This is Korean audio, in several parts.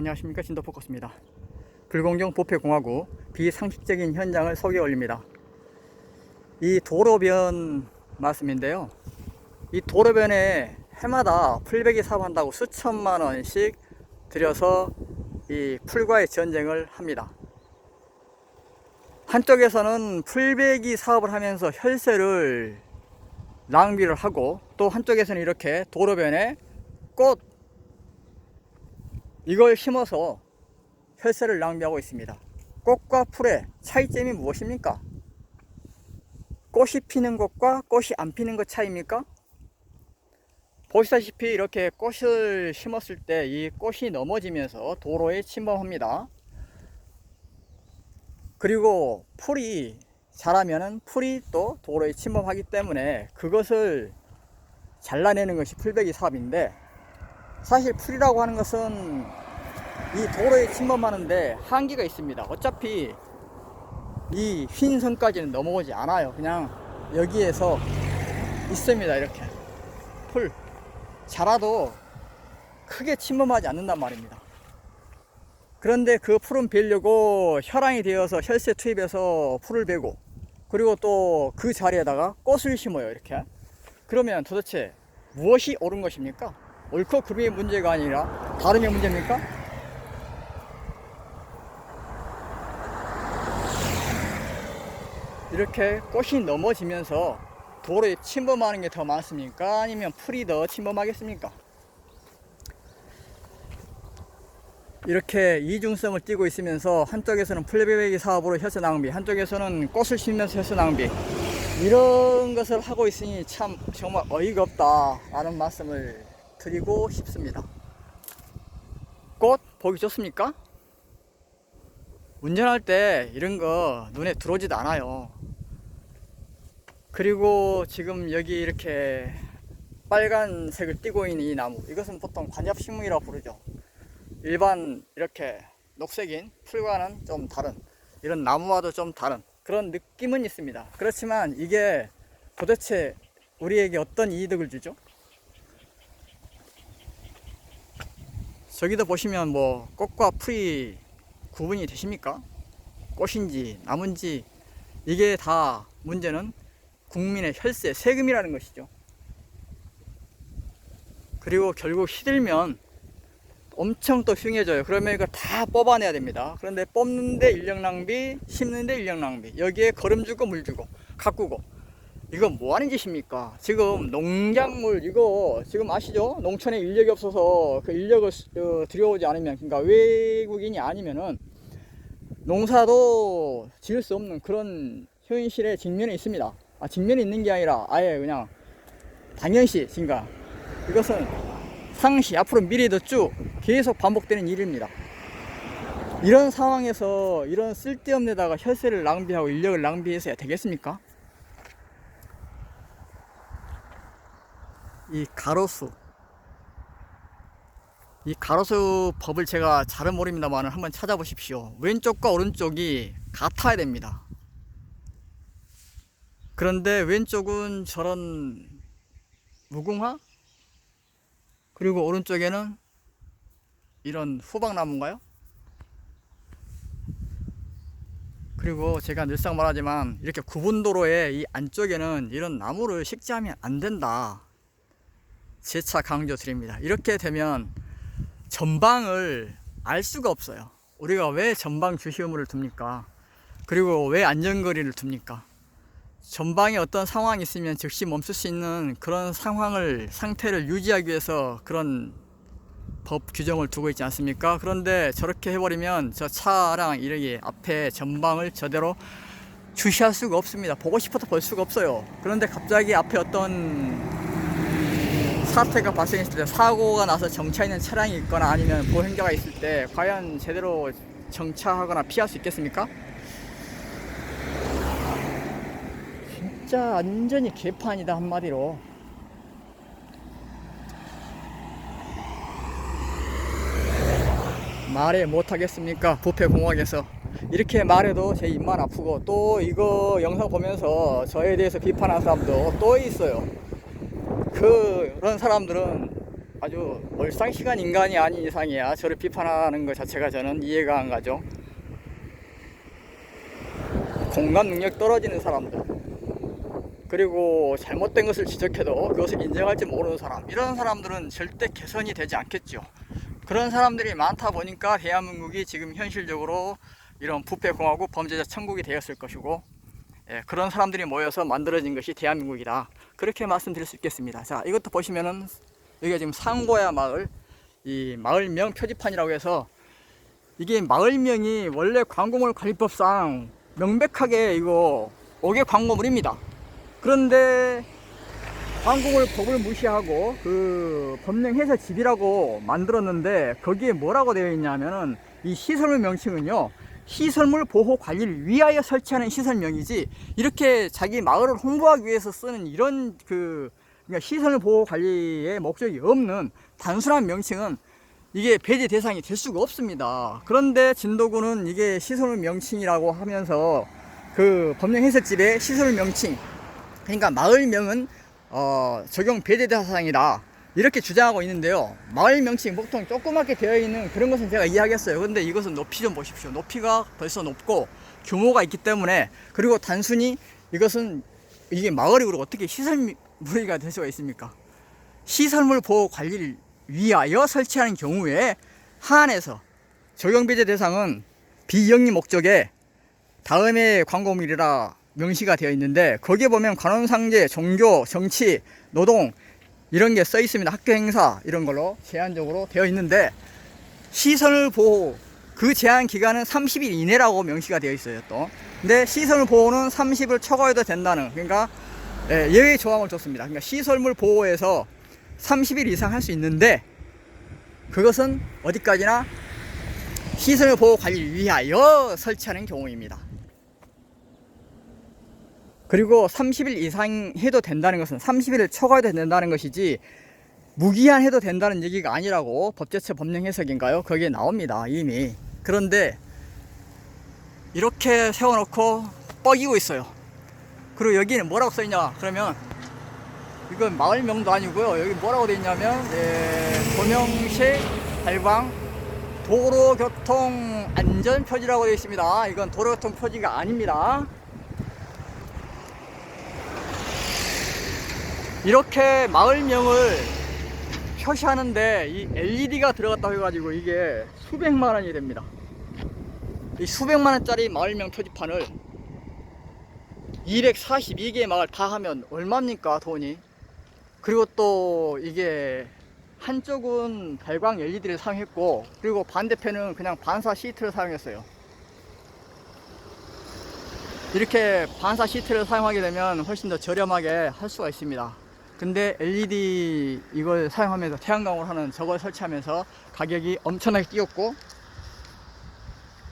안녕하십니까 진도포커스입니다. 불공정 부패공화국 비상식적인 현장을 소개 올립니다. 이 도로변 말씀인데요. 이 도로변에 해마다 풀베기 사업한다고 수천만 원씩 들여서 이 풀과의 전쟁을 합니다. 한쪽에서는 풀베기 사업을 하면서 혈세를 낭비를 하고 또 한쪽에서는 이렇게 도로변에 꽃 이걸 심어서 혈세를 낭비하고 있습니다. 꽃과 풀의 차이점이 무엇입니까? 꽃이 피는 것과 꽃이 안 피는 것 차이입니까? 보시다시피 이렇게 꽃을 심었을 때 이 꽃이 넘어지면서 도로에 침범합니다. 그리고 풀이 자라면은 풀이 또 도로에 침범하기 때문에 그것을 잘라내는 것이 풀베기 사업인데 사실 풀이라고 하는 것은 이 도로에 침범하는데 한계가 있습니다. 어차피 이 흰 선까지는 넘어오지 않아요. 그냥 여기에서 있습니다. 이렇게 풀 자라도 크게 침범하지 않는단 말입니다. 그런데 그 풀은 베려고 혈안이 되어서 혈세 투입해서 풀을 베고 그리고 또 그 자리에다가 꽃을 심어요. 이렇게 그러면 도대체 무엇이 옳은 것입니까? 옳고 그름의 문제가 아니라 다름의 문제입니까? 이렇게 꽃이 넘어지면서 도로에 침범하는 게 더 많습니까? 아니면 풀이 더 침범하겠습니까? 이렇게 이중성을 띠고 있으면서 한쪽에서는 플레이베기 사업으로 혈세 낭비, 한쪽에서는 꽃을 심으면서 혈세 낭비 이런 것을 하고 있으니 참 정말 어이가 없다라는 말씀을 드리고 싶습니다. 꽃 보기 좋습니까? 운전할 때 이런 거 눈에 들어오지도 않아요. 그리고 지금 여기 이렇게 빨간색을 띠고 있는 이 나무 이것은 보통 관엽식물이라고 부르죠. 일반 이렇게 녹색인 풀과는 좀 다른 이런 나무와도 좀 다른 그런 느낌은 있습니다. 그렇지만 이게 도대체 우리에게 어떤 이득을 주죠? 저기도 보시면 뭐 꽃과 풀이 구분이 되십니까? 꽃인지 나무인지 이게 다 문제는 국민의 혈세, 세금이라는 것이죠. 그리고 결국 시들면 엄청 또 흉해져요. 그러면 이거 다 뽑아내야 됩니다. 그런데 뽑는데 인력 낭비, 심는데 인력 낭비. 여기에 거름 주고 물 주고 가꾸고. 이거 뭐 하는 짓입니까? 지금 농작물 이거 지금 아시죠? 농촌에 인력이 없어서 그 인력을 어, 들여오지 않으면 그러니까 외국인이 아니면은 농사도 지을 수 없는 그런 현실에 직면해 있습니다. 아, 직면이 있는 게 아니라 아예 그냥 당연시 그러니까 이것은 상시 앞으로 미래도 쭉 계속 반복되는 일입니다. 이런 상황에서 이런 쓸데없는 데다가 혈세를 낭비하고 인력을 낭비해서야 되겠습니까? 이 가로수 이 가로수 법을 제가 잘은 모릅니다만 한번 찾아보십시오. 왼쪽과 오른쪽이 같아야 됩니다. 그런데 왼쪽은 저런 무궁화 그리고 오른쪽에는 이런 호박나무인가요? 그리고 제가 늘상 말하지만 이렇게 구분도로의 이 안쪽에는 이런 나무를 식재하면 안 된다. 재차 강조 드립니다. 이렇게 되면 전방을 알 수가 없어요. 우리가 왜 전방 주시 의무를 둡니까? 그리고 왜 안전거리를 둡니까? 전방에 어떤 상황이 있으면 즉시 멈출 수 있는 그런 상황을 상태를 유지하기 위해서 그런 법 규정을 두고 있지 않습니까? 그런데 저렇게 해버리면 저 차랑 이렇게 앞에 전방을 저대로 주시할 수가 없습니다. 보고 싶어도 볼 수가 없어요. 그런데 갑자기 앞에 어떤 사태가 발생했을 때 사고가 나서 정차 있는 차량이 있거나 아니면 보행자가 있을 때 과연 제대로 정차하거나 피할 수 있겠습니까? 진짜 완전히 개판이다 한마디로. 말해 못하겠습니까? 부패공학에서. 이렇게 말해도 제 입만 아프고 또 이거 영상 보면서 저에 대해서 비판하는 사람도 또 있어요 그런 사람들은 아주 얼상시간 인간이 아닌 이상이야 저를 비판하는 것 자체가 저는 이해가 안 가죠. 공감 능력 떨어지는 사람들 그리고 잘못된 것을 지적해도 그것을 인정할지 모르는 사람 이런 사람들은 절대 개선이 되지 않겠죠. 그런 사람들이 많다 보니까 대한민국이 지금 현실적으로 이런 부패공화국 범죄자 천국이 되었을 것이고 예, 그런 사람들이 모여서 만들어진 것이 대한민국이다. 그렇게 말씀드릴 수 있겠습니다. 자, 이것도 보시면은 여기가 지금 상고야 마을 이 마을명 표지판이라고 해서 이게 마을명이 원래 광고물 관리법상 명백하게 이거 5개 광고물입니다. 그런데 광고물 법을 무시하고 그 법령 해서 집이라고 만들었는데 거기에 뭐라고 되어 있냐면은 이 시설물 명칭은요 시설물 보호 관리를 위하여 설치하는 시설명이지 이렇게 자기 마을을 홍보하기 위해서 쓰는 이런 그 그러니까 시설물 보호 관리의 목적이 없는 단순한 명칭은 이게 배제 대상이 될 수가 없습니다. 그런데 진도구는 이게 시설물 명칭이라고 하면서 그 법령 해석집의 시설물 명칭 그러니까 마을명은 어, 적용 배제 대상이다. 이렇게 주장하고 있는데요. 마을 명칭 보통 조그맣게 되어 있는 그런 것은 제가 이해하겠어요. 근데 이것은 높이 좀 보십시오. 높이가 벌써 높고 규모가 있기 때문에 그리고 단순히 이것은 이게 마을이고 어떻게 시설물이가 될 수가 있습니까? 시설물 보호 관리를 위하여 설치하는 경우에 한해서 적용 배제 대상은 비영리 목적에 다음에 광고물이라 명시가 되어 있는데 거기에 보면 관원상제, 종교, 정치, 노동 이런 게 써 있습니다. 학교 행사 이런 걸로 제한적으로 되어 있는데 시설 보호 그 제한 기간은 30일 이내라고 명시가 되어 있어요 또. 근데 시설 보호는 30을 초과해도 된다는 그러니까 예, 예외 조항을 줬습니다. 그러니까 시설물 보호에서 30일 이상 할 수 있는데 그것은 어디까지나 시설 보호 관리를 위하여 설치하는 경우입니다. 그리고 30일 이상 해도 된다는 것은 30일을 초과해도 된다는 것이지 무기한 해도 된다는 얘기가 아니라고 법제처 법령 해석인가요? 거기에 나옵니다 이미. 그런데 이렇게 세워놓고 뻐기고 있어요. 그리고 여기는 뭐라고 써있냐? 그러면 이건 마을명도 아니고요. 여기 뭐라고 되어 있냐면 예, 도명시 달방 도로교통 안전표지라고 되어 있습니다. 이건 도로교통 표지가 아닙니다 이렇게 마을명을 표시하는데 이 LED가 들어갔다고 해가지고 이게 수백만 원이 됩니다. 이 수백만 원짜리 마을명 표지판을 242개 마을 다 하면 얼마입니까 돈이? 그리고 또 이게 한쪽은 발광 LED를 사용했고 그리고 반대편은 그냥 반사 시트를 사용했어요. 이렇게 반사 시트를 사용하게 되면 훨씬 더 저렴하게 할 수가 있습니다. 근데 LED 이걸 사용하면서 태양광으로 하는 저걸 설치하면서 가격이 엄청나게 뛰었고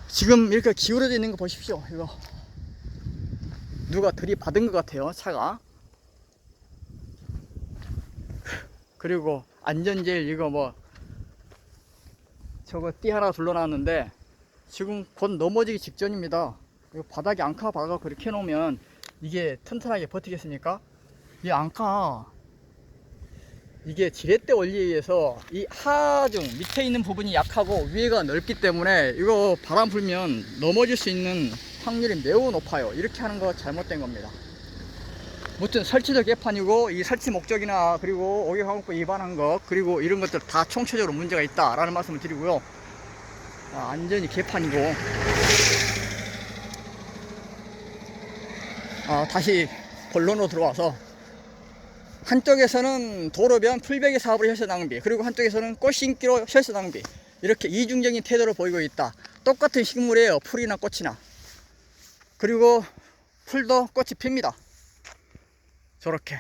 지금 이렇게 기울어져 있는 거 보십시오. 이거 누가 들이받은 것 같아요 차가. 그리고 안전제일 이거 뭐 저거 띠 하나 둘러놨는데 지금 곧 넘어지기 직전입니다. 이거 바닥에 앙카 박아 그렇게 해놓으면 이게 튼튼하게 버티겠습니까? 이 앙카 이게 지렛대 원리에 의해서 이 하중 밑에 있는 부분이 약하고 위에가 넓기 때문에 이거 바람 불면 넘어질 수 있는 확률이 매우 높아요. 이렇게 하는 거 잘못된 겁니다. 무튼 설치적 개판이고 이 설치 목적이나 그리고 오개광고법 위반한 것 그리고 이런 것들 다 총체적으로 문제가 있다 라는 말씀을 드리고요. 아, 안전이 개판이고. 아, 다시 본론으로 들어와서 한쪽에서는 도로변 풀베개 사업을 혈세 낭비 그리고 한쪽에서는 꽃 심기로 혈세 낭비. 이렇게 이중적인 태도를 보이고 있다. 똑같은 식물이에요 풀이나 꽃이나. 그리고 풀도 꽃이 핍니다. 저렇게.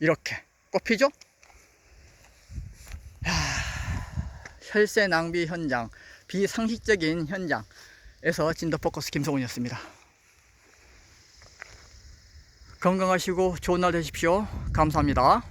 이렇게. 꽃 피죠? 야, 혈세 낭비 현장 비상식적인 현장에서 진도 포커스 김성훈이었습니다 건강하시고 좋은 날 되십시오. 감사합니다.